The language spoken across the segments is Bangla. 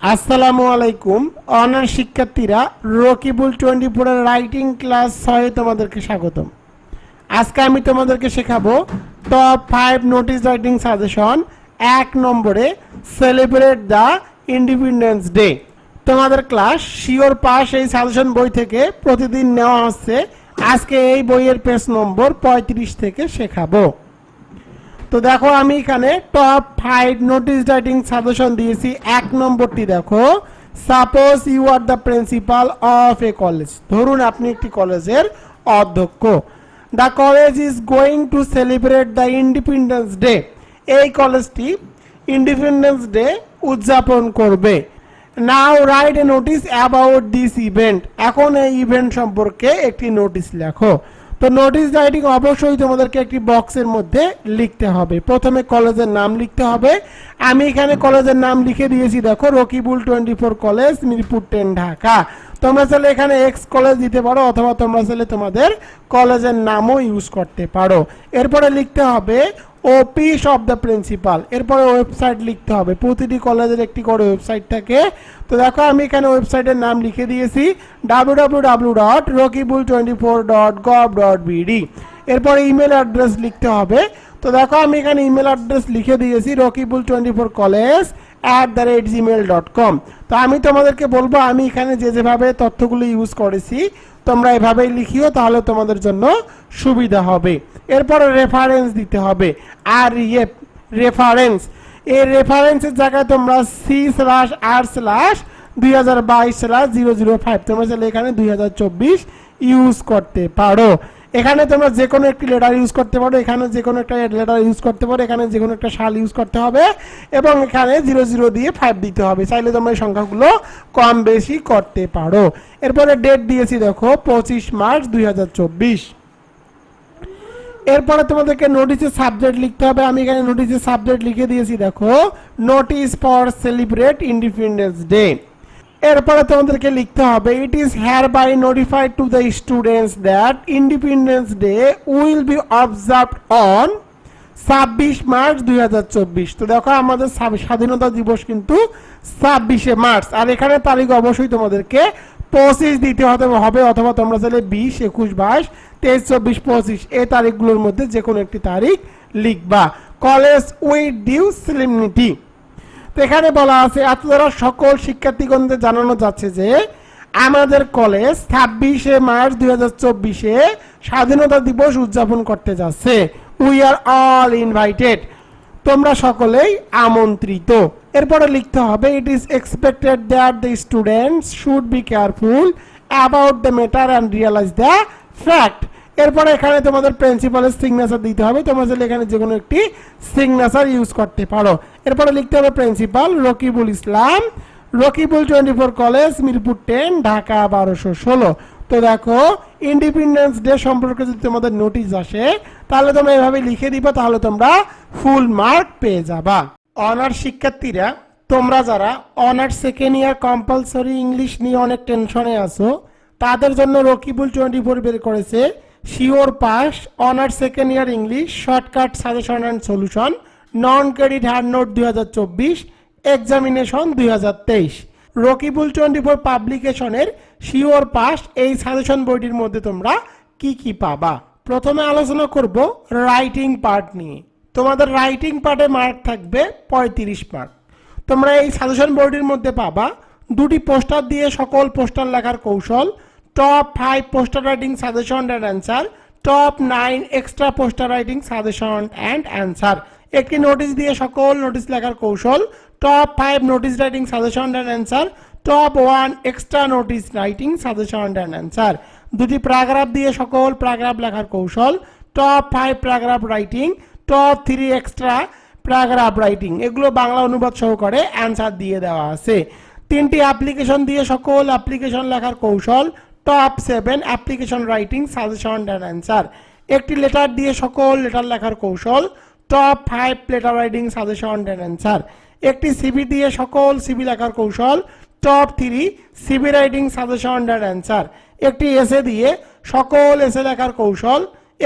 আসসালামু আলাইকুম অনার শিক্ষার্থীরা, রকিবুল টোয়েন্টি ফোরের রাইটিং ক্লাস ছয়ে তোমাদেরকে স্বাগতম। আজকে আমি তোমাদেরকে শেখাবো top five notice writing suggestion এক নম্বরে সেলিব্রেট দ্য ইন্ডিপেন্ডেন্স ডে। তোমাদের ক্লাস শিওর পাস এই সাজেশন বই থেকে প্রতিদিন নেওয়া হচ্ছে। আজকে এই বইয়ের পেজ নম্বর পঁয়ত্রিশ থেকে শেখাবো। তো দেখো আমি এখানে top five notice writing suggestion দিয়েছি। এক নম্বরটি দেখো। Suppose you are the principal of a college ধরুন আপনি একটি কলেজের অধ্যক্ষ। The college is going to celebrate the independence day এই কলেজটি ইন্ডিপেন্ডেন্স ডে উদযাপন করবে। Now write a notice about this event এখন এই ইভেন্ট সম্পর্কে একটি নোটিশ লেখো। তো নোটিশ রাইটিং অবশ্যই তোমাদেরকে একটি বক্সের মধ্যে লিখতে হবে। প্রথমে কলেজের নাম লিখতে হবে। আমি এখানে কলেজের নাম লিখে দিয়েছি, দেখো, Rakibul twenty four college, Mirpur ten Dhaka. তোমরা চাইলে এখানে এক্স কলেজ দিতে পারো, অথবা তোমরা চাইলে তোমাদের কলেজের নামও ইউজ করতে পারো। এরপরে লিখতে হবে অফিস অফ দ্য প্রিন্সিপাল এরপরে ওয়েবসাইট লিখতে হবে। প্রতিটি কলেজের একটি করে ওয়েবসাইট থাকে। তো দেখো, আমি এখানে ওয়েবসাইটের নাম লিখে দিয়েছি। W W W dot Rakibul twenty four dot gov dot BD এরপরে ইমেল অ্যাড্রেস লিখতে হবে। তো দেখো, আমি এখানে ইমেল অ্যাড্রেস লিখে দিয়েছি। Rakibul twenty four college at the rate Gmail dot com তো আমি তোমাদেরকে বলব, আমি এখানে যে যেভাবে তথ্যগুলো ইউজ করেছি, তোমরা এভাবেই লিখিও, তাহলে তোমাদের জন্য সুবিধা হবে। এরপরে রেফারেন্স দিতে হবে। আর ইয়ে রেফারেন্স এই রেফারেন্সের জায়গায় তোমরা সি স্ল্যাশ আর স্ল্যাশ দুই হাজার বাইশ স্ল্যাশ জিরো জিরো ফাইভ তোমরা চাইলে এখানে দুই হাজার চব্বিশ ইউজ করতে পারো। এখানে তোমরা যে কোনো একটি লেটার ইউজ করতে পারো, এখানে যে কোনো একটা লেটার ইউজ করতে পারো, এখানে যে কোনো একটা সাল ইউজ করতে হবে এবং এখানে জিরো জিরো দিয়ে ফাইভ দিতে হবে। চাইলে তোমরা এই সংখ্যাগুলো কম বেশি করতে পারো। এরপরে ডেট দিয়েছি দেখো, পঁচিশ মার্চ দুই হাজার চব্বিশ। এরপরে তোমাদেরকে নোটিসের সাবজেক্ট লিখতে হবে। আমি এখানে নোটিসের সাবজেক্ট লিখে দিয়েছি দেখো notice for celebrate independence day এরপরে তোমাদেরকে লিখতে হবে it is hereby notified to the students that independence day will be observed on ছাব্বিশ মার্চ দুই হাজার চব্বিশ। তো দেখো, আমাদের স্বাধীনতা দিবস কিন্তু ছাব্বিশে মার্চ, আর এখানে তারিখ অবশ্যই তোমাদেরকে পঁচিশ দিতে হতে হবে, অথবা তোমরা চাইলে বিশ, একুশ, বাইশ, তেইশ, চব্বিশ, পঁচিশ, এই তারিখগুলোর মধ্যে যে কোনো একটি তারিখ লিখবা। কলেজ উইথ ডিউ সিলিমিটি তো এখানে বলা আছে এত দ্বারা সকল শিক্ষার্থীগণদের জানানো যাচ্ছে যে আমাদের কলেজ ছাব্বিশে মার্চ দুই হাজার চব্বিশে স্বাধীনতা দিবস উদযাপন করতে যাচ্ছে। উই আর অল ইনভাইটেড তোমরা সকলেই আমন্ত্রিত। এরপরে লিখতে হবে it is expected that the students should be careful about the matter and realise the fact এরপরে এখানে তোমাদের প্রিন্সিপালের সিগনেচার দিতে হবে। তোমরা চাইলে এখানে যে কোনো একটি সিগনেচার ইউজ করতে পারো। এরপরে লিখতে হবে principal Rakibul Islam, Rakibul twenty four college Mirpur ten Dhaka বারোশো ষোলো। তো দেখো ইন্ডিপেন্ডেন্স ডে সম্পর্কে যদি তোমাদের নোটিশ আসে, তাহলে তোমরা এভাবে লিখে দিবা, তাহলে তোমরা ফুল মার্ক পেয়ে যাবা। অনার শিক্ষার্থীরা, তোমরা যারা honours second year compulsory English নিয়ে অনেক টেনশনে আছো, তাদের জন্য রকিবুল টোয়েন্টি ফোর বের করেছে। Sure pass honours second year English shortcut suggestion and solution non credit hand note দুই হাজার চব্বিশ এক্সামিনেশন দুই হাজার তেইশ। রকিবুল টোয়েন্টি ফোর পাবলিকেশনের শিওর পাস, এই সাজেশন বইটির মধ্যে তোমরা কি কি পাবা? প্রথমে আলোচনা করব রাইটিং পার্ট নিয়ে। তোমাদের রাইটিং পার্টে মার্ক থাকবে পঁয়ত্রিশ মার্ক তোমরা এই সাজেশন বোর্ডের মধ্যে পাবা দুটি পোস্টার দিয়ে সকল পোস্টার লেখার কৌশল top five poster writing suggestion and answer top nine extra poster writing suggestion and answer একটি নোটিশ দিয়ে সকল নোটিশ লেখার কৌশল। Top five notice writing suggestion and answer top one extra notice writing suggestion and answer দুটি প্যারাগ্রাফ দিয়ে সকল প্যারাগ্রাফ লেখার কৌশল। Top five paragraph writing top three extra paragraph writing এগুলো বাংলা অনুবাদ সহকারে অ্যান্সার দিয়ে দেওয়া আছে। তিনটি অ্যাপ্লিকেশন দিয়ে সকল অ্যাপ্লিকেশন লেখার কৌশল। Top seven application writing suggestion and answer একটি লেটার দিয়ে সকল লেটার লেখার কৌশল top five letter writing suggestion and answer একটি সিবি দিয়ে সকল সিবি লেখার কৌশল top three CV writing suggestion and answer একটি এসে দিয়ে সকল এসে লেখার কৌশল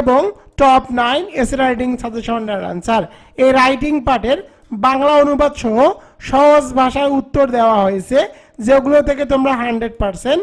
এবং top nine essay writing suggestion and answer এই রাইটিং পার্টের বাংলা অনুবাদ সহ সহজ ভাষায় উত্তর দেওয়া হয়েছে, যেগুলো থেকে তোমরা হান্ড্রেড পার্সেন্ট